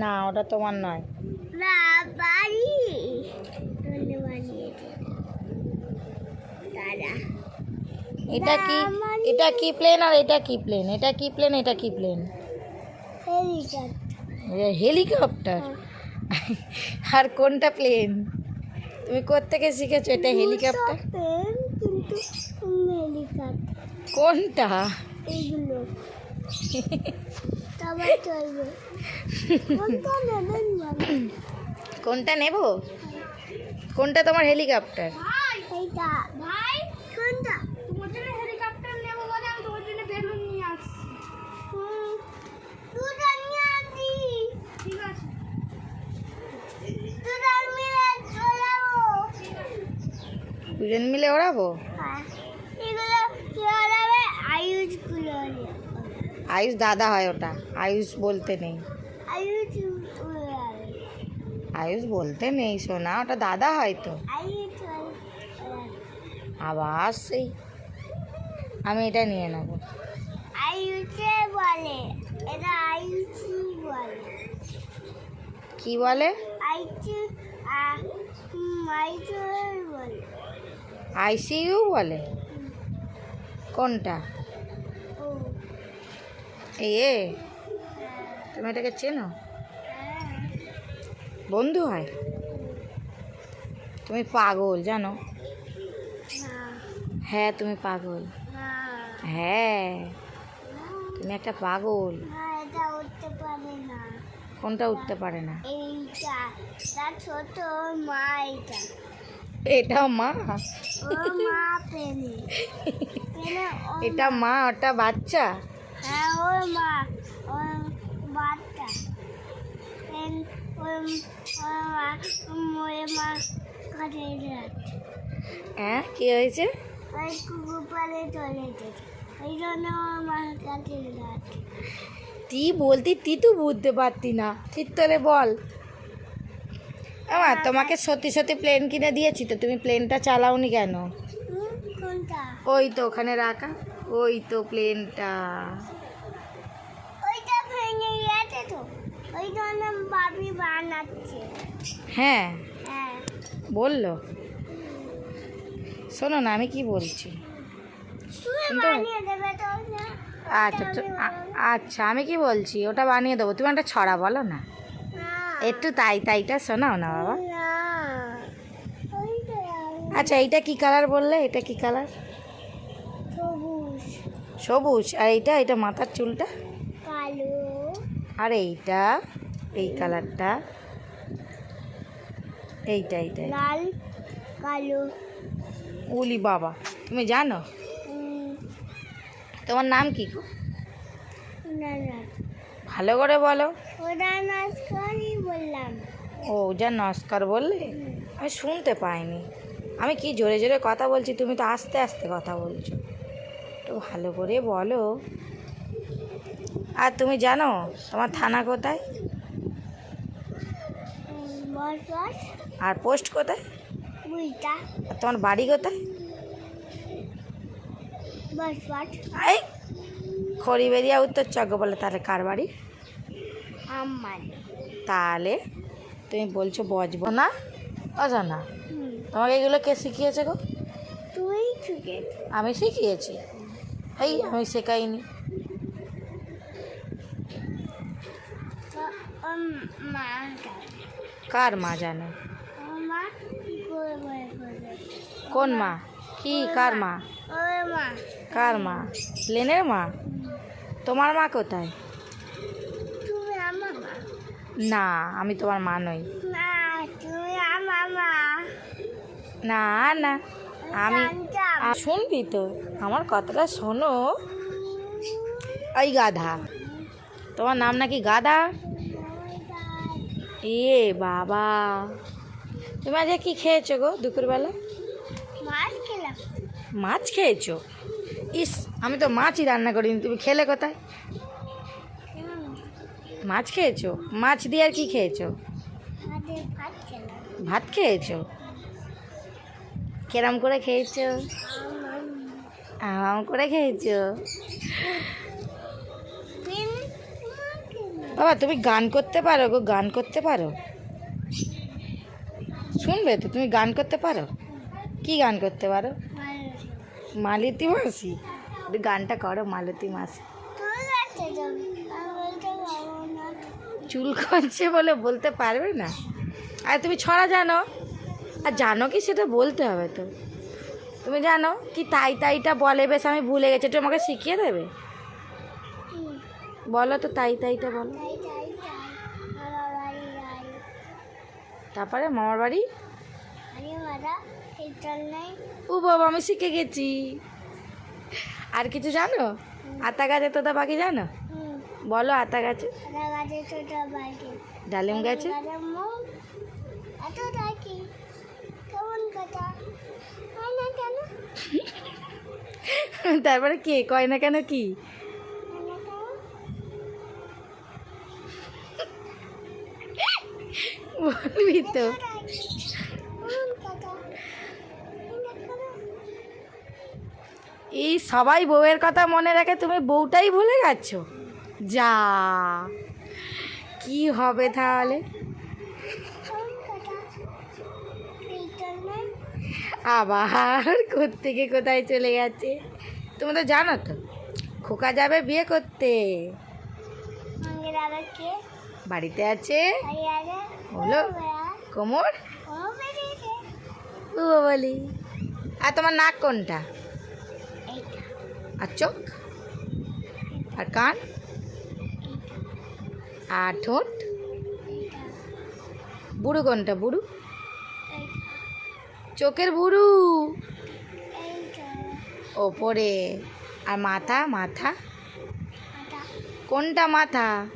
না ওটা তোমার নয়। না বাড়ি। এটা কি এটা কি প্লেন আর এটা কি প্লেন এটা কি প্লেন এটা কি প্লেন হেলিকপ্টার আর কোনটা প্লেন তুমি কোত্থেকে শিখেছো এটা হেলিকপ্টার কোনটা? কোনটা নেব? কোনটা তোমার হেলিকপ্টার? দুজন মিলে কোনটা তোমার জন্য হেলিকপ্টার নেব বলে আমি তোমার জন্য বেলুন নিয়ে আসছি দুটো নিয়ে আসছি ঠিক আছে দুটো মিলে চলে যাব দুজন মিলে ওড়াবো হ্যাঁ এগুলো কি হবে আয়ুষগুলো আয়ুষ দাদা হয় ওটা। আয়ুষ বলতে নেই। আয়ুষ বলতে নেই সোনা। ওটা দাদা হয় তো। আবার সেই। আমি এটা নিয়ে নেব। বলে। এটা বলে। কি বলে? আইচু বলে। আইসিইউ বলে? কোনটা? এই এ তুমি এটাকে চেনো? বন্ধু হয়? তুমি পাগল জানো? হ্যাঁ তুমি পাগল। হ্যাঁ তুমি একটা পাগল। কোনটা উঠতে পারে না? ছোট মা এটা এটা মা? এটা মা ওটা বাচ্চা? হ্যাঁ ওর মা ওর বাচ্চা। ওর মা ওর মা কাটে যাচ্ছে। হ্যাঁ কি হয়েছে? ওই কুকুর পালে চলে যেত ওই জন্য ওর মা কাটে যাচ্ছে। তুই বলতি তুই তো বুঝতে পারতি না। ঠিক তোরে বল। আমার তোমাকে সত্যি সত্যি প্লেন কিনে দিয়েছি তো তুমি প্লেনটা চালাওনি কেন? ওই তো ওখানে রাখা। ওই তো প্লেনটা। ওইটা ভেঙে গেছে তো। ওই জন্য বাবি বানাচ্ছে। হ্যাঁ? হ্যাঁ। বলল? শোনো না আমি কি বলছি? আচ্ছা আচ্ছা আমি কি বলছি? ওটা বানিয়ে দেবো। তুমি একটা ছড়া বলো না। একটু তাই তাইটা শোনাও না বাবা। আচ্ছা এইটা কি কালার বললে? এটা কি কালার? সবুজ। সবুজ। আর এইটা এটা মাথার চুলটা? কালো। আর এইটা এই কালারটা? এইটা এইটা। লাল কালো। উলি বাবা তুমি জানো? তোমার নাম কি গো? না না ভালো করে বলো। বললাম। ও যা নমস্কার বললে? আমি শুনতে পাইনি। আমি কি জোরে জোরে কথা বলছি? তুমি তো আস্তে আস্তে কথা বলছো। একটু ভালো করে বলো। আর তুমি জানো তোমার থানা কোথায়? আর পোস্ট কোথায়? আর তোমার বাড়ি কোথায়? এই খড়িবেরিয়া উত্তর চক বলে তাহলে কার বাড়ি? তাহলে তুমি বলছো বজব না অজানা। তোমাকে এগুলো কে শিখিয়েছে গো? তুই চুকে আমি শিখিয়েছি। এই আমি শেখাইনি। কার মা জানে? কোন মা? কি কার মা। কার মা? প্লেনের মা? তোমার মা কোথায়? না আমি তোমার মা নই না তুমি আমার মা না না। আমি শুনবি তো? আমার কথাটা শোনো। ওই গাধা। তোমার নাম নাকি গাধা? এ বাবা। তুমি আজকে কি খেয়েছো গো দুপুরবেলা? মাছ খেলাম। মাছ খেয়েছো? ইস আমি তো মাছই রান্না করিনি। তুমি খেলে কোথায়? মাছ খেয়েছো? মাছ দিয়ে আর কি খেয়েছো? ভাত খেয়েছো? কেরাম করে খেয়েছো? আরাম করে খেয়েছো? বাবা, তুমি গান করতে পারো গো, গান করতে পারো। শুনবে তো, তুমি গান করতে পারো? কি গান করতে পারো? মালতী মাসি। গানটা করো, মালতী মাসি। চুল করছে বলে বলতে পারবে না। আর, তুমি ছড়া জানো। আর জানো কি, সেটা বলতে হবে তো। তুমি জানো কি, তাই তাইটা বলে, বেশ আমি ভুলে গেছি, একটু আমাকে শিখিয়ে দেবে? বলো তো, তাই তাইটা বলো। তারপরে মামার বাড়ি? ও বাবা, আমি শিখে গেছি। আর কিছু জানো? আতা গাছে তোতা পাখি জানো? বলো আতা গাছে। ডালিম গাছে? তারপরে কে? কয় না কেন কি? বলবি তো। এই সবাই বউয়ের কথা মনে রাখে তুমি বউটাই ভুলে গেছো? যা। কি হবে তাহলে কেমন কথা পিতল নাই আবার কোত্থেকে কোথায় চলে গেছে? তুমি তো জানো তো খোকা যাবে বিয়ে করতে। বাড়িতে আছে? বলো। কোমর? ও বলি আর তোমার নাক কোনটা? আর চোখ? আর কান? আর ঠোঁট? বুড়ো কোনটা বুড়ো? চোখের ভুরু। ওপরে। আর মাথা মাথা। কোনটা মাথা?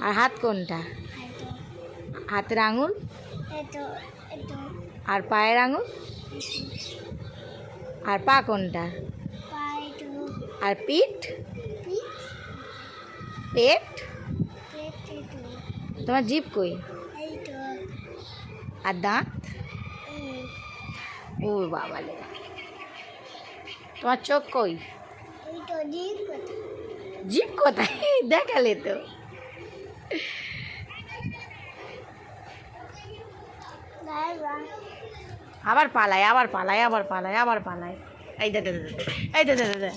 আর হাত কোনটা? হাতের আঙুল? আর পায়ের আঙুল? আর পা কোনটা? আর পিঠ? পেট? তোমার জিভ কই? আর দাঁত? ও বাবা লে তোমার চোখ কই? জিভ কোথায়? দেখালে তো। আবার পালায় আবার পালায় আবার পালায় আবার পালায় এই দে দে এই দাদা দাদা দে, দে।